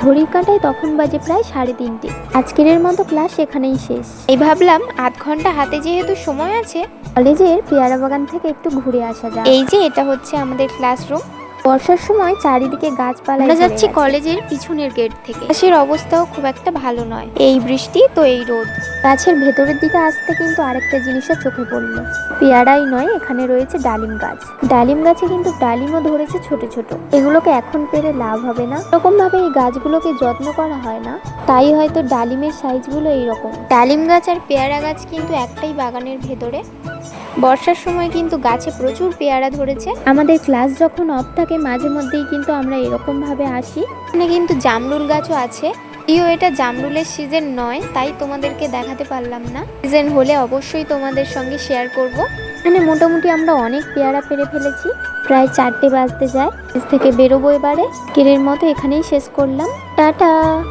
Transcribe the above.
ঘড়ির কাঁটায় তখন বাজে প্রায় সাড়ে তিনটে। আজকের মতো ক্লাস এখানেই শেষ। এই ভাবলাম আধ ঘণ্টা হাতে যেহেতু সময় আছে কলেজের পেয়ারা বাগান থেকে একটু ঘুরে আসা যায় এই যে এটা হচ্ছে আমাদের ক্লাসরুম। বর্ষার সময় চারিদিকে গাছপালা আমরা যাচ্ছি কলেজের পিছনের গেট থেকে। অবস্থাও খুব একটা ভালো নয়। এই বৃষ্টি তো এই রোদ। গাছের ভেতরের দিকে আসতে কিন্তু আরেকটা জিনিসও চোখে পড়ল। পেয়ারাই নয়, এখানে রয়েছে ডালিম গাছ। ডালিম গাছে কিন্তু ডালিমও ধরেছে ছোট ছোট। এগুলোকে এখন পেরে লাভ হবে না। এরকম ভাবে এই গাছগুলোকে যত্ন করা হয় না। তাই হয়তো ডালিমের সাইজগুলো এইরকম। ডালিম গাছ আর পেয়ারা গাছ কিন্তু একটাই বাগানের ভেতরে। বর্ষার সময় কিন্তু গাছে প্রচুর পেয়ারা ধরেছে। আমাদের ক্লাস যখন অফ থাকে, মাঝে মধ্যেই কিন্তু আমরা এরকম ভাবে আসি। এখানে কিন্তু জামরুল গাছও আছে। ইও এটা জামরুলের সিজন নয়, তাই তোমাদেরকে দেখাতে পারলাম না। সিজন হলে অবশ্যই তোমাদের সঙ্গে শেয়ার করব। এখানে মোটামুটি আমরা অনেক পেয়ারা পেরে ফেলেছি। প্রায় চারটে বাজতে যায়। থেকে বেরোবো এবারে। কেরের মতো এখানেই শেষ করলাম। টাটা!